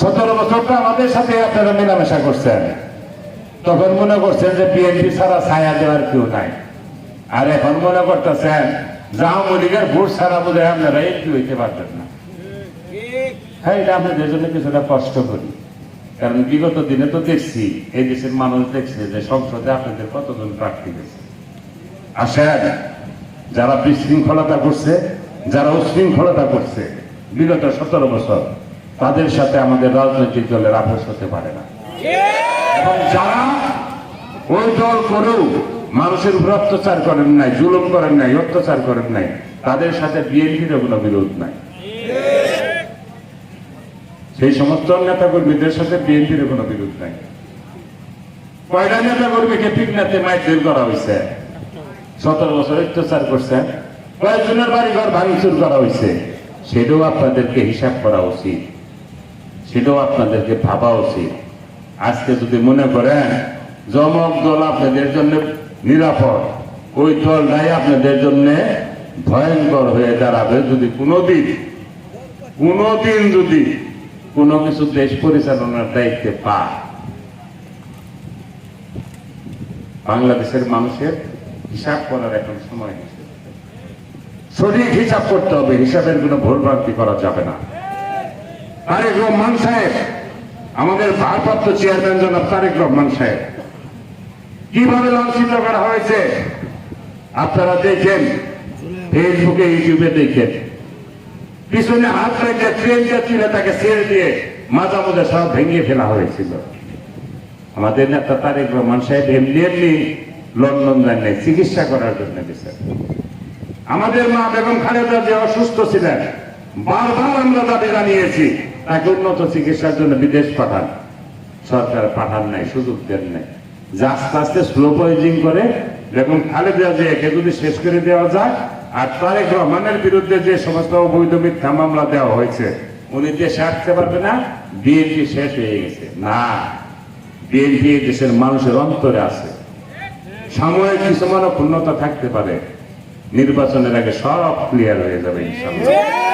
সতেরো বছর তো আমাদের সাথে আপনারা মেলামেশা করছেন। তখন মনে করছেন যে বিএনপি ছাড়া ছায়া দেওয়ার কেউ নাই। আর এখন মনে করতেছেন জাহাম লীগের ভোট ছাড়া বোধ হয় আপনারা একটু হইতে পারবেন না। হ্যাঁ এটা আপনাদের জন্য কিছুটা কষ্ট করি কারণ বিগত দিনে তো দেখছি, এই দেশের মানুষ দেখছে যে সংসদে আপনাদের কতজন প্রার্থী গেছে। আসেন, যারা বিশৃঙ্খলতা করছে, যারা উশৃঙ্খলতা করছে, বিগত সতেরো বছর। তাদের সাথে আমাদের রাজনৈতিক দলের আপোষ হতে পারে না। এবং যারা ওই দল করেও মানুষের উপর অত্যাচার করেন নাই, জুলুম করেন নাই, অত্যাচার করেন নাই, তাদের সাথে বিএনপির কোনো বিরোধ নাই। সেই সমস্ত নেতা কর্মীদের সাথে বিএনপির কোনো বিরোধ নাই। কয়টা নেতা কর্মীকে পিকনাতে মাইথিল করা হয়েছে। সতেরো বছর অত্যাচার করছে। কয়েকজনের বাড়ি ঘর ভাঙচুর করা হয়েছে। সেটাও আপনাদেরকে হিসাব করা উচিত। সেটাও আপনাদেরকে ভাবা উচিত। আজকে যদি মনে করেন, জমক দল আপনাদের জন্য নিরাপদ, ওই দলটাই আপনাদের জন্য ভয়ঙ্কর হয়ে দাঁড়াবে। যদি কোনোদিন কোনোদিন যদি কোনো কিছু দেশ পরিচালনার দায়িত্বে পায়, বাংলাদেশের মানুষের হিসাব করার এখন সময় সঠিক হিসাব করতে হবে, হিসাবের কোনো ভুলভ্রান্তি করা যাবে না। তারেক রহমান সাহেব, আমাদের ভারপ্রাপ্ত চেয়ারম্যান জনাব তারেক রহমান সাহেব, কীভাবে লাঞ্ছিত করা হয়েছে? আপনারা দেখেন ফেসবুকে ইউটিউবে দেখেন। পিছনে হাত রেখে ট্রেন যাত্রীরা তাকে ছেড়ে দিয়ে মাঝা মধ্যে সব ভেঙে ফেলা হয়েছিল। আমাদের নেতা তারেক রহমান সাহেব এমনি এমনি লন্ডন যান চিকিৎসা করার জন্য গেছেন। আমাদের মা বেগম খালেদা যে অসুস্থ ছিলেন। বারবার আমরা দাবি জানিয়েছি তাকে উন্নত চিকিৎসার জন্য বিদেশ পাঠান। সরকার পাঠান নাই, সুযোগ দেন নাই। যে আস্তে আস্তে স্লো পয়জিং করে বেগম খালেদা একে যদি শেষ করে দেওয়া যায়, আর তারেক রহমানের বিরুদ্ধে যে সমস্ত অবৈধ মিথ্যা মামলা দেওয়া হয়েছে, উনি দেশে আসতে পারবে না, বিএনপি শেষ হয়ে গেছে। না, বিএনপি দেশের মানুষের অন্তরে আছে। সাময়িক কিছু মনক্ষুণ্ণতা থাকতে পারে। নির্বাচনের আগে সব ক্লিয়ার হয়ে যাবে, ইনশাল্লাহ।